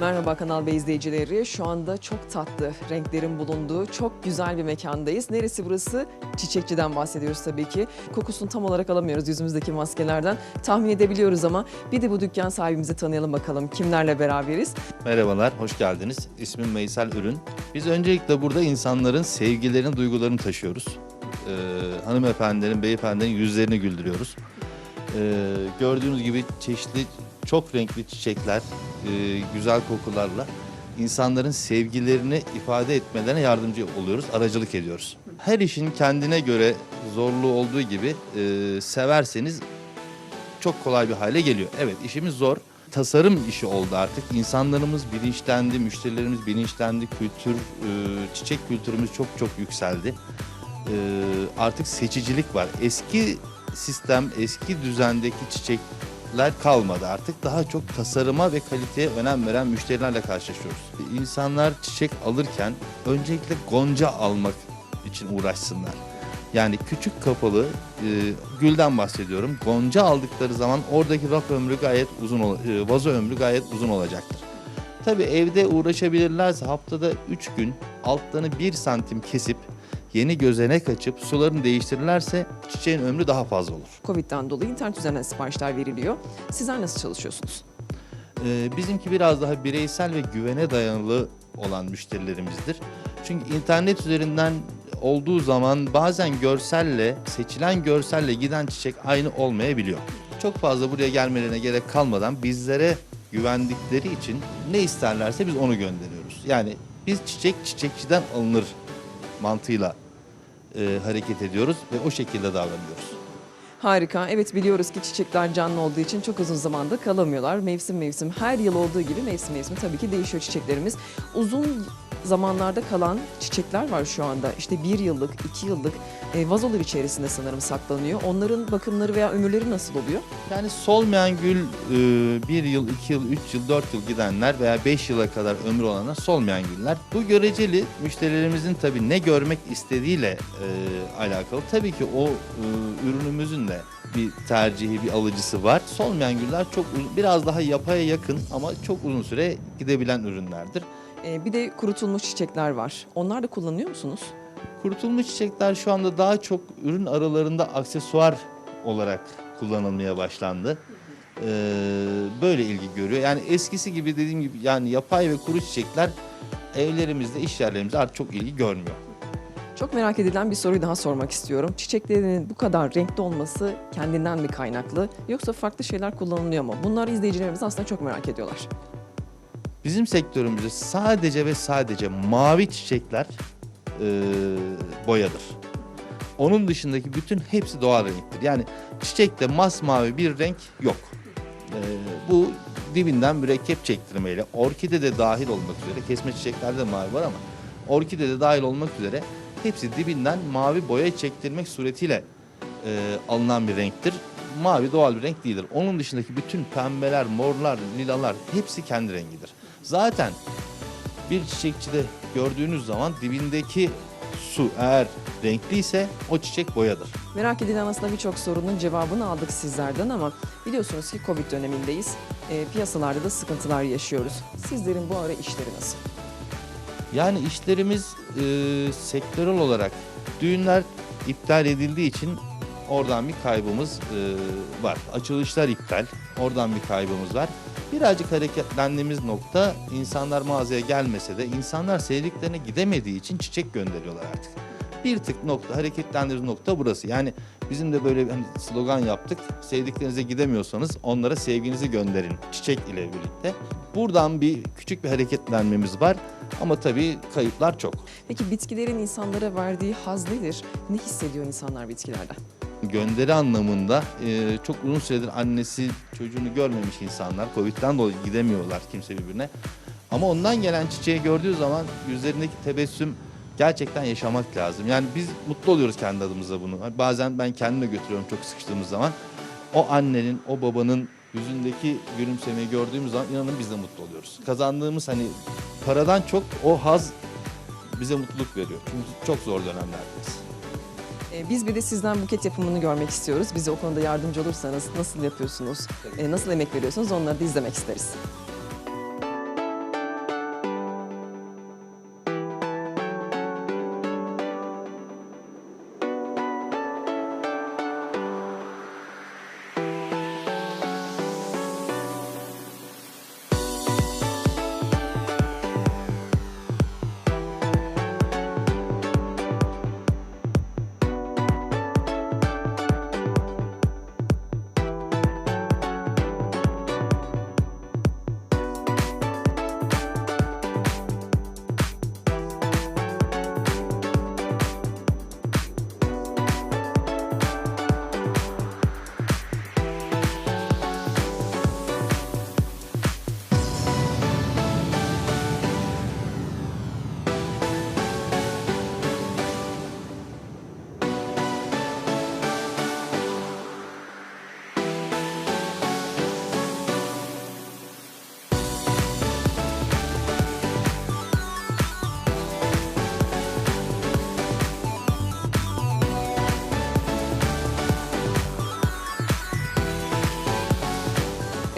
Merhaba Kanal B izleyicileri. Şu anda çok tatlı renklerin bulunduğu çok güzel bir mekandayız. Neresi burası? Çiçekçiden bahsediyoruz tabii ki. Kokusunu tam olarak alamıyoruz yüzümüzdeki maskelerden. Tahmin edebiliyoruz ama bir de bu dükkan sahibimizi tanıyalım bakalım. Kimlerle beraberiz? Merhabalar, hoş geldiniz. İsmim Veysel Ürün. Biz öncelikle burada insanların sevgilerini, duygularını taşıyoruz. Ee, hanımefendilerin, beyefendilerin yüzlerini güldürüyoruz. Ee, gördüğünüz gibi çeşitli, çok renkli çiçekler, e, güzel kokularla insanların sevgilerini ifade etmelerine yardımcı oluyoruz, aracılık ediyoruz. Her işin kendine göre zorluğu olduğu gibi e, severseniz çok kolay bir hale geliyor. Evet işimiz zor. Tasarım işi oldu artık. İnsanlarımız bilinçlendi, müşterilerimiz bilinçlendi. Kültür, e, çiçek kültürümüz çok çok yükseldi. E, artık seçicilik var. Eski sistem, eski düzendeki çiçekler kalmadı. Artık daha çok tasarıma ve kaliteye önem veren müşterilerle karşılaşıyoruz. İnsanlar çiçek alırken öncelikle gonca almak için uğraşsınlar. Yani küçük kapalı e, gülden bahsediyorum. Gonca aldıkları zaman oradaki raf ömrü gayet uzun, e, vazo ömrü gayet uzun olacaktır. Tabii evde uğraşabilirlerse haftada 3 gün altlarını 1 santim kesip yeni gözenek açıp sularını değiştirirlerse çiçeğin ömrü daha fazla olur. Covid'den dolayı internet üzerinden siparişler veriliyor. Sizler nasıl çalışıyorsunuz? Ee, bizimki biraz daha bireysel ve güvene dayalı olan müşterilerimizdir. Çünkü internet üzerinden olduğu zaman bazen görselle, seçilen görselle giden çiçek aynı olmayabiliyor. Çok fazla buraya gelmelerine gerek kalmadan bizlere güvendikleri için ne isterlerse biz onu gönderiyoruz. Yani biz çiçek çiçekçiden alınır mantığıyla e, hareket ediyoruz ve o şekilde davranıyoruz. Harika. Evet biliyoruz ki çiçekler canlı olduğu için çok uzun zamanda kalamıyorlar. Mevsim mevsim her yıl olduğu gibi mevsim mevsim tabii ki değişiyor çiçeklerimiz. Uzun zamanlarda kalan çiçekler var şu anda. İşte bir yıllık, iki yıllık e, vazolar içerisinde sanırım saklanıyor. Onların bakımları veya ömürleri nasıl oluyor? Yani solmayan gül e, bir yıl, iki yıl, üç yıl, dört yıl gidenler veya beş yıla kadar ömrü olanlar solmayan güller. Bu göreceli müşterilerimizin tabii ne görmek istediğiyle e, alakalı. Tabii ki o e, ürünümüzün de bir tercihi, bir alıcısı var. Solmayan güller çok biraz daha yapaya yakın ama çok uzun süre gidebilen ürünlerdir. E, bir de kurutulmuş çiçekler var. Onlar da kullanıyor musunuz? Kurutulmuş çiçekler şu anda daha çok ürün aralarında aksesuar olarak kullanılmaya başlandı. Ee, böyle ilgi görüyor. Yani eskisi gibi dediğim gibi yani yapay ve kuru çiçekler evlerimizde, iş yerlerimizde artık çok ilgi görmüyor. Çok merak edilen bir soruyu daha sormak istiyorum. Çiçeklerin bu kadar renkli olması kendinden mi kaynaklı yoksa farklı şeyler kullanılıyor mu? Bunları izleyicilerimiz aslında çok merak ediyorlar. Bizim sektörümüzde sadece ve sadece mavi çiçekler e, boyadır. Onun dışındaki bütün hepsi doğal renktir. Yani çiçekte masmavi bir renk yok. E, bu dibinden mürekkep çektirmeyle orkide de dahil olmak üzere kesme çiçeklerde de mavi var ama orkide de dahil olmak üzere hepsi dibinden mavi boya çektirmek suretiyle e, alınan bir renktir. Mavi doğal bir renk değildir. Onun dışındaki bütün pembeler, morlar, lilalar hepsi kendi rengidir. Zaten bir çiçekçide gördüğünüz zaman dibindeki su eğer renkliyse o çiçek boyadır. Merak edilen aslında birçok sorunun cevabını aldık sizlerden ama biliyorsunuz ki Covid dönemindeyiz. E, piyasalarda da sıkıntılar yaşıyoruz. Sizlerin bu ara işleri nasıl? Yani işlerimiz e, sektörel olarak düğünler iptal edildiği için oradan bir kaybımız e, var. Açılışlar iptal, oradan bir kaybımız var. Birazcık hareketlendiğimiz nokta insanlar mağazaya gelmese de insanlar sevdiklerine gidemediği için çiçek gönderiyorlar artık. Bir tık nokta, hareketlendiğimiz nokta burası. Yani bizim de böyle hani slogan yaptık. Sevdiklerinize gidemiyorsanız onlara sevginizi gönderin çiçek ile birlikte. Buradan bir küçük bir hareketlenmemiz var. Ama tabii kayıplar çok. Peki bitkilerin insanlara verdiği haz nedir? Ne hissediyor insanlar bitkilerden? Gönderi anlamında e, çok uzun süredir annesi çocuğunu görmemiş insanlar. Covid'den dolayı gidemiyorlar kimse birbirine. Ama ondan gelen çiçeği gördüğü zaman yüzlerindeki tebessüm gerçekten yaşamak lazım. Yani biz mutlu oluyoruz kendi adımıza bunu. Bazen ben kendime götürüyorum çok sıkıştığımız zaman. O annenin, o babanın yüzündeki gülümsemeyi gördüğümüz zaman inanın biz de mutlu oluyoruz. Kazandığımız hani paradan çok o haz bize mutluluk veriyor. Çünkü çok zor dönemlerdeyiz. E, biz bir de sizden buket yapımını görmek istiyoruz. Bize o konuda yardımcı olursanız nasıl yapıyorsunuz, e, nasıl emek veriyorsunuz onları da izlemek isteriz.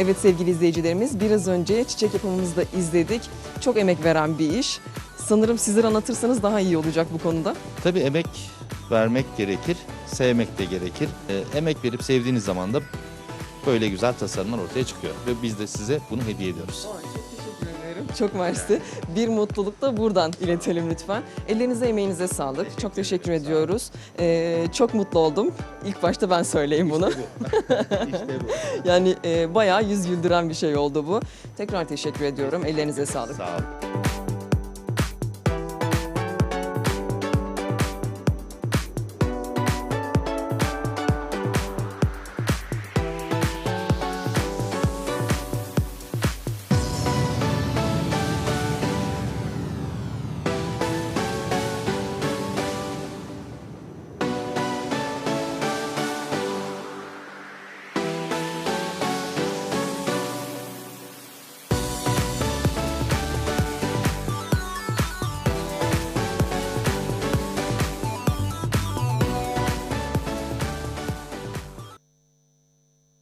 Evet sevgili izleyicilerimiz biraz önce çiçek yapımımızı da izledik. Çok emek veren bir iş. Sanırım sizler anlatırsanız daha iyi olacak bu konuda. Tabii emek vermek gerekir, sevmek de gerekir. Ee, emek verip sevdiğiniz zaman da böyle güzel tasarımlar ortaya çıkıyor. Ve biz de size bunu hediye ediyoruz. Çok teşekkür ederim. Çok mersi. Bir mutluluk da buradan iletelim lütfen. Ellerinize emeğinize sağlık. Çok teşekkür ediyoruz. Ee, çok mutlu oldum. İlk başta ben söyleyeyim bunu. işte bu. Yani e, bayağı yüz güldüren bir şey oldu bu. Tekrar teşekkür ediyorum. Ellerinize sağlık. Sağ olun.